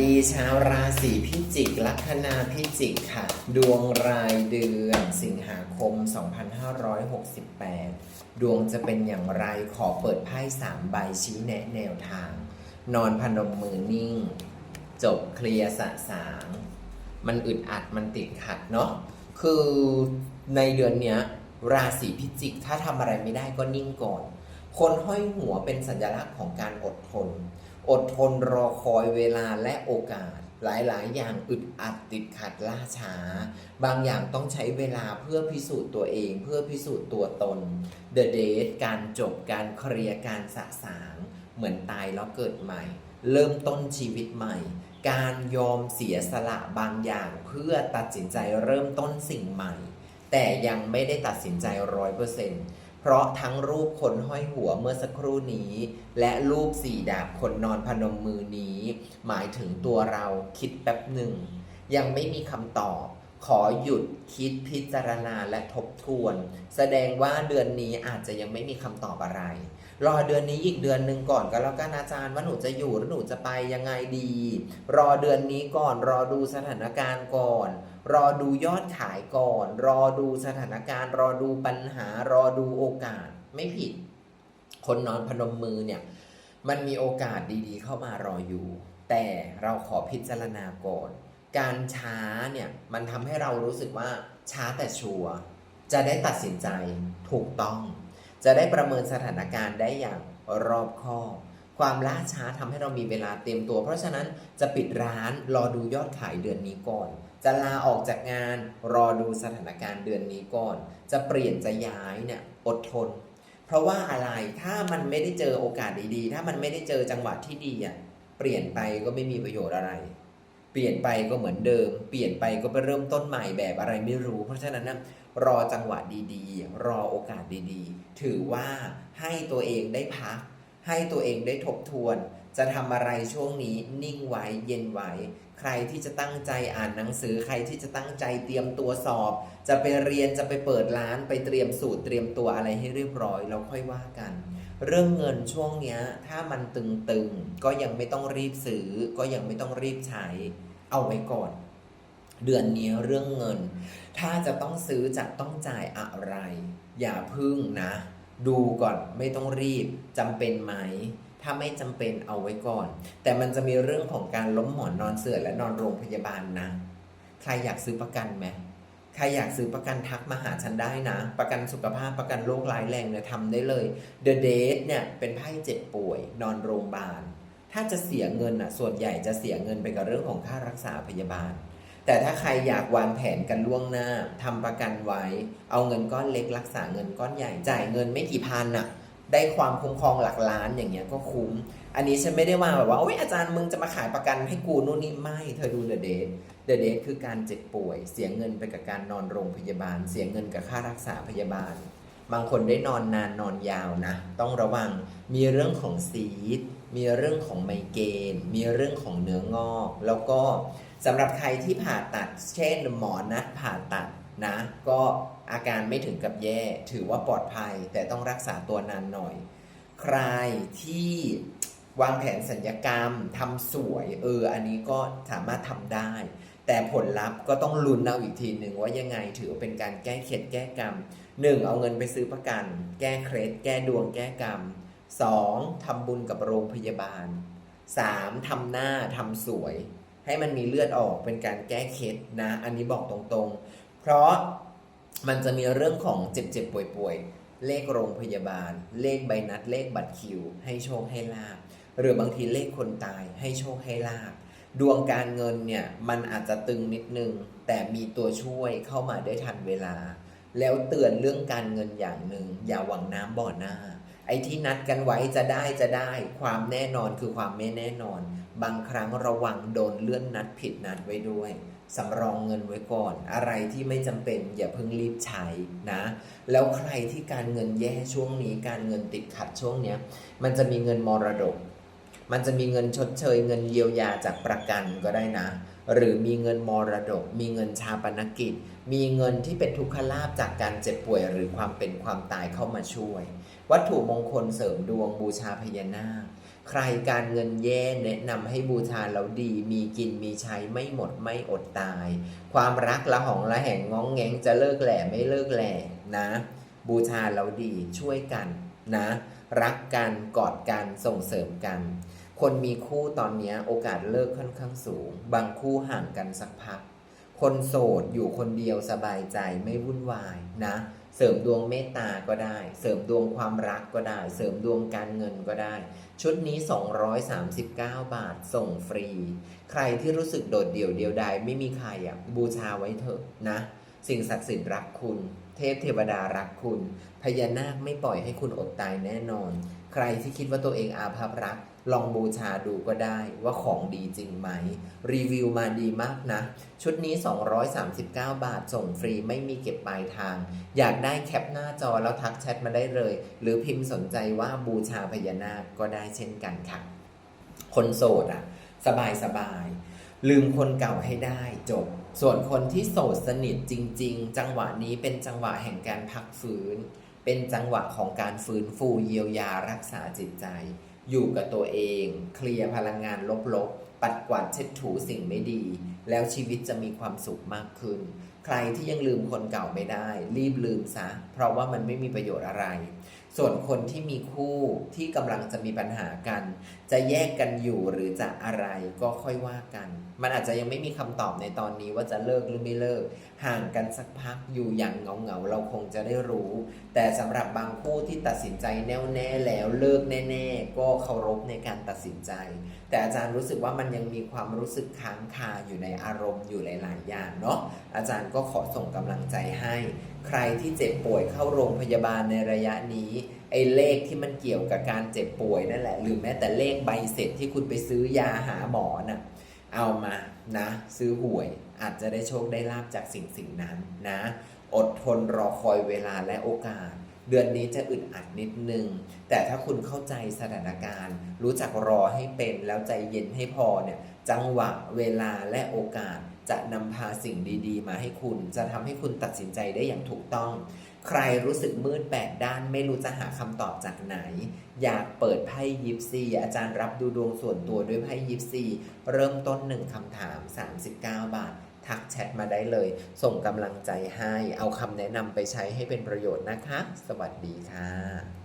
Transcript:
ดีชาวราศีพิจิก ลัคนาพิจิกค่ะ ดวงรายเดือนสิงหาคม 2568 ดวงจะเป็นอย่างไรขอเปิดไพ่สามใบชี้แนะแนวทาง นอนพนมมือนิ่ง จบเคลียร์สะสาง มันอึดอัดมันติดขัดเนาะคือในเดือนเนี้ย ราศีพิจิก ถ้าทำอะไรไม่ได้ก็นิ่งก่อน คนห้อยหัวเป็นสัญลักษณ์ของการอดทน อดทนรอคอยเวลาและโอกาส หลายๆ อย่างอึดอัดติดขัดล่าช้า บางอย่างต้องใช้เวลาเพื่อพิสูจน์ตัวเอง เพื่อพิสูจน์ตัวตน The Date การจบการเคลียร์การสะสางเหมือนตายแล้วเกิดใหม่ เริ่มต้นชีวิตใหม่ การยอมเสียสละบางอย่างเพื่อตัดสินใจเริ่มต้นสิ่งใหม่ แต่ยังไม่ได้ตัดสินใจร้อยเปอร์เซ็นต์ เพราะทั้งรูปคนห้อยหัวเมื่อสักครู่นี้ และรูปสี่ดาบคนนอนพนมมือนี้ หมายถึงตัวเราคิดแป๊บหนึ่ง ยังไม่มีคำตอบ ขอหยุดคิดพิจารณาและทบทวน แสดงว่าเดือนนี้อาจจะยังไม่มีคำตอบอะไร รอเดือนนี้อีกเดือนหนึ่งก่อนก็แล้วกันอาจารย์ว่าหนูจะอยู่หรือหนูจะไปยังไงดี รอเดือนนี้ก่อนรอดูสถานการณ์ก่อน รอดูยอดขายก่อน รอดูสถานการณ์ รอดูปัญหา รอดูโอกาสไม่ผิด คนนอนพนมมือเนี่ย มันมีโอกาสดีๆ เข้ามารออยู่ แต่เราขอพิจารณาก่อน การช้าเนี่ย มันทำให้เรารู้สึกว่าช้าแต่ชัวร์จะได้ตัดสินใจถูกต้อง จะได้ประเมินสถานการณ์ได้อย่างรอบคอบความล่าช้าทำให้เรามีเวลาเตรียมตัว เพราะฉะนั้นจะปิดร้านรอดูยอดขายเดือนนี้ก่อน จะลาออกจากงานรอดูสถานการณ์เดือนนี้ก่อน จะเปลี่ยนจะย้ายเนี่ยอดทน เพราะว่าอะไรถ้ามันไม่ได้เจอโอกาสดีๆ ถ้ามันไม่ได้เจอจังหวะที่ดีอะเปลี่ยนไปก็ไม่มีประโยชน์อะไร เปลี่ยนไปก็เหมือนเดิม เปลี่ยนไปก็ไปเริ่มต้นใหม่แบบอะไรไม่รู้ เพราะฉะนั้นนะรอจังหวะดีๆ รอโอกาสดีๆ ถือว่าให้ตัวเองได้พัก ให้ตัวเองได้ทบทวน จะทำอะไรช่วงนี้นิ่งไว้เย็นไว้ใครที่จะตั้งใจอ่านหนังสือใครที่จะตั้งใจเตรียมตัวสอบ จะไปเรียนจะไปเปิดร้านไปเตรียมสูตรเตรียมตัวอะไรให้เรียบร้อยแล้วค่อยว่ากัน เรื่องเงินช่วงเนี้ยถ้ามันตึงๆก็ยังไม่ต้องรีบซื้อ ก็ยังไม่ต้องรีบใช้ เอาไว้ก่อน เดือนนี้เรื่องเงิน ถ้าจะต้องซื้อจะต้องจ่ายอะไร อย่าพึ่งนะ ดูก่อนไม่ต้องรีบจำเป็นไหม ถ้าไม่จำเป็นเอาไว้ก่อน แต่มันจะมีเรื่องของการล้มหมอนนอนเสื่อและนอนโรงพยาบาลนะ ใครอยากซื้อประกันไหมใครอยากซื้อประกันทักมาหาฉันได้นะ ประกันสุขภาพประกันโรคร้ายแรงเนี่ยทำได้เลย The Date เนี่ยเป็นไพ่เจ็บป่วย นอนโรงพยาบาล ถ้าจะเสียเงินอะส่วนใหญ่จะเสียเงินไปกับเรื่องของค่ารักษาพยาบาล แต่ถ้าใครอยากวางแผนกันล่วงหน้าทำประกันไว้ เอาเงินก้อนเล็กรักษาเงินก้อนใหญ่จ่ายเงินไม่กี่พันน่ะ ได้ความคุ้มครองหลักล้านอย่างเงี้ยก็คุ้ม อันนี้ฉันไม่ได้ว่าแบบว่าโอ้ยอาจารย์มึงจะมาขายประกันให้กูนู่นนี่ไม่ เธอดูเดอะเดทเดอะเดทคือการเจ็บป่วย เสียเงินไปกับการนอนโรงพยาบาล เสียเงินกับค่ารักษาพยาบาล บางคนได้นอนนานนอนยาวนะ ต้องระวังมีเรื่องของซีดมีเรื่องของไมเกรนมีเรื่องของเนื้องอก แล้วก็สำหรับใครที่ผ่าตัด เช่นหมอนัดผ่าตัด นะ ก็อาการไม่ถึงกับแย่ ถือว่าปลอดภัย แต่ต้องรักษาตัวนานหน่อย ใครที่วางแผนสัญญกรรมทำสวย เออ อันนี้ก็สามารถทำได้ แต่ผลลัพธ์ก็ต้องลุ้นเอาอีกทีหนึ่งว่ายังไงถือเป็นการแก้เคล็ดแก้กรรมหนึ่งเอาเงินไปซื้อประกัน แก้เคล็ดแก้ดวงแก้กรรมสองทำบุญกับโรงพยาบาลสามทำหน้าทำสวย ให้มันมีเลือดออกเป็นการแก้เคล็ดนะ อันนี้บอกตรงๆ เพราะมันจะมีเรื่องของเจ็บๆป่วยๆ เลขโรงพยาบาล เลขใบนัด เลขบัตรคิว ให้โชคให้ลาบ หรือบางทีเลขคนตายให้โชคให้ลาบ ดวงการเงินเนี่ยมันอาจจะตึงนิดนึง แต่มีตัวช่วยเข้ามาได้ทันเวลา แล้วเตือนเรื่องการเงินอย่างหนึ่งอย่าหวังน้ำบ่อหน้า ไอ้ที่นัดกันไว้จะได้จะได้ ความแน่นอนคือความไม่แน่นอน บางครั้งระวังโดนเลื่อนนัดผิดนัดไว้ด้วย สำรองเงินไว้ก่อน อะไรที่ไม่จำเป็นอย่าเพิ่งรีบใช้นะ แล้วใครที่การเงินแย่ช่วงนี้ การเงินติดขัดช่วงเนี้ย มันจะมีเงินมรดก มันจะมีเงินชดเชย เงินเยียวยาจากประกันก็ได้นะ หรือมีเงินมรดก มีเงินชาปนกิจ มีเงินที่เป็นทุกขลาภจากการเจ็บป่วย หรือความเป็นความตายเข้ามาช่วย วัตถุมงคลเสริมดวงบูชาพญานาค ใครการเงินแย่แนะนำให้บูชาแล้วดี มีกินมีใช้ไม่หมดไม่อดตาย ความรักละหองละแห่งง้องแงงจะเลิกแหล่ไม่เลิกแหล่นะ บูชาแล้วดีช่วยกันนะ รักกันกอดกันส่งเสริมกัน คนมีคู่ตอนนี้โอกาสเลิกค่อนข้างสูง บางคู่ห่างกันสักพัก คนโสดอยู่คนเดียวสบายใจไม่วุ่นวายนะ เสริมดวงเมตตาก็ได้ เสริมดวงความรักก็ได้ เสริมดวงการเงินก็ได้ ชุดนี้ 239 บาทส่งฟรี ใครที่รู้สึกโดดเดี่ยวเดียวดายไม่มีใครอะบูชาไว้เถอะนะ สิ่งศักดิ์สิทธิ์รักคุณ เทพเทวดารักคุณ พญานาคไม่ปล่อยให้คุณอดตายแน่นอน ใครที่คิดว่าตัวเองอาภัพรัก ลองบูชาดูก็ได้ว่าของดีจริงไหม รีวิวมาดีมากนะ ชุดนี้ 239 บาทส่งฟรีไม่มีเก็บปลายทาง อยากได้แคปหน้าจอแล้วทักแชทมาได้เลย หรือพิมพ์สนใจว่าบูชาพญานาคก็ได้เช่นกันค่ะ คนโสดอะสบายสบายลืมคนเก่าให้ได้จบ ส่วนคนที่โสดสนิทจริง ๆ จังหวะนี้เป็นจังหวะแห่งการพักฟื้น เป็นจังหวะของการฟื้นฟูเยียวยารักษาจิตใจ อยู่กับตัวเอง เคลียร์พลังงานลบๆ ปัดกวาดเช็ดถูสิ่งไม่ดี แล้วชีวิตจะมีความสุขมากขึ้น ใครที่ยังลืมคนเก่าไม่ได้ รีบลืมซะ เพราะว่ามันไม่มีประโยชน์อะไร ส่วนคนที่มีคู่ที่กำลังจะมีปัญหากัน จะแยกกันอยู่หรือจะอะไรก็ค่อยว่ากัน มันอาจจะยังไม่มีคำตอบในตอนนี้ว่าจะเลิกหรือไม่เลิก ห่างกันสักพักอยู่อย่างเงาเงาเราคงจะได้รู้ แต่สำหรับบางคู่ที่ตัดสินใจแน่วแน่แล้วเลิกแน่ๆ ก็เคารพในการตัดสินใจ แต่อาจารย์รู้สึกว่ามันยังมีความรู้สึกค้างคาอยู่ในอารมณ์อยู่หลาย ๆ อย่างเนาะอาจารย์ก็ขอส่งกำลังใจให้ ใครที่เจ็บป่วยเข้าโรงพยาบาลในระยะนี้ ไอ้เลขที่มันเกี่ยวกับการเจ็บป่วยนั่นแหละ หรือแม้แต่เลขใบเสร็จที่คุณไปซื้อยาหาหมอน่ะ เอามานะ ซื้อหวยอาจจะได้โชคได้ลาบจากสิ่งสิ่งนั้นนะ อดทนรอคอยเวลาและโอกาส เดือนนี้จะอึดอัดนิดนึง แต่ถ้าคุณเข้าใจสถานการณ์ รู้จักรอให้เป็นแล้วใจเย็นให้พอเนี่ย จังหวะเวลาและโอกาสจะนำพาสิ่งดีๆ มาให้คุณ จะทำให้คุณตัดสินใจได้อย่างถูกต้อง ใครรู้สึกมืดแปดด้านไม่รู้จะหาคำตอบจากไหน อยากเปิดไพ่ยิปซีอาจารย์รับดูดวงส่วนตัวด้วยไพ่ยิปซีเริ่มต้นหนึ่งคำถาม 39 บาท ทักแชทมาได้เลย ส่งกำลังใจให้ เอาคำแนะนำไปใช้ให้เป็นประโยชน์นะคะ สวัสดีค่ะ